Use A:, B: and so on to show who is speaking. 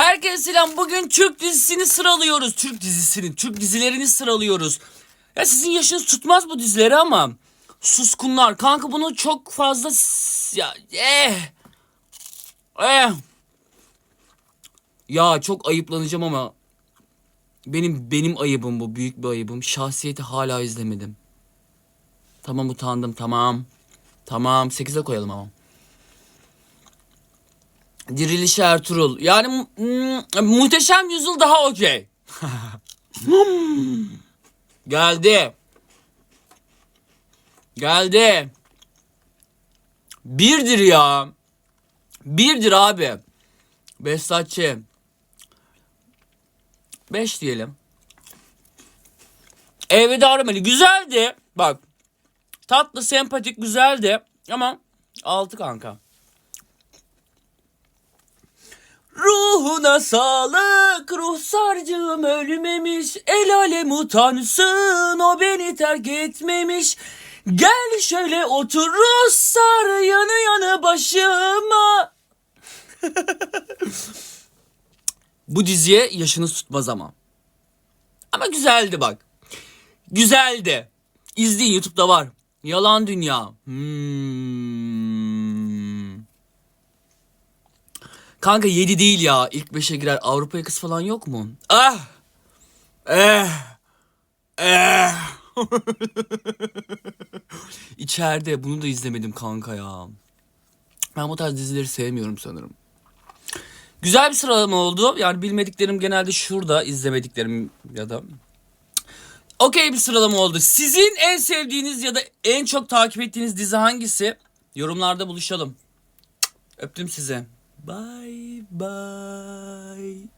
A: Herkese selam. Bugün Türk dizisini sıralıyoruz. Türk dizisini, Türk dizilerini sıralıyoruz. Ya sizin yaşınız tutmaz bu dizileri ama. Suskunlar. Kanka bunu çok fazla... Ya... Eh. Eh. Ya çok ayıplanacağım ama... Benim benim ayıbım bu. Büyük bir ayıbım. Şahsiyeti hala izlemedim. Tamam utandım. Tamam. Tamam. 8'e koyalım ama. Diriliş Ertuğrul. Yani mm, muhteşem yüzyıl daha okey. Geldi. Geldi. Birdir ya. Birdir abi. Besatçı. Beş diyelim. Evde arameli. Güzeldi. Bak. Tatlı, sempatik, güzeldi. Ama altı kanka. Ruhuna sağlık ruhsarcığım ölmemiş El alem utansın o beni terk etmemiş. Gel şöyle otur ruhsar yanı yanı başıma. Bu diziye yaşınız tutmaz ama. Ama güzeldi bak. Güzeldi. İzleyin YouTube'da var. Yalan Dünya. Hmm. Kanka 7 değil ya. İlk 5'e girer. Avrupa yakası falan yok mu? Ah! Eh! Eh! İçeride. Bunu da izlemedim kanka ya. Ben bu tarz dizileri sevmiyorum sanırım. Güzel bir sıralama oldu. Yani bilmediklerim genelde şurada. izlemediklerim ya da. Okey bir sıralama oldu. Sizin en sevdiğiniz ya da en çok takip ettiğiniz dizi hangisi? Yorumlarda buluşalım. Öptüm size. Bye bye.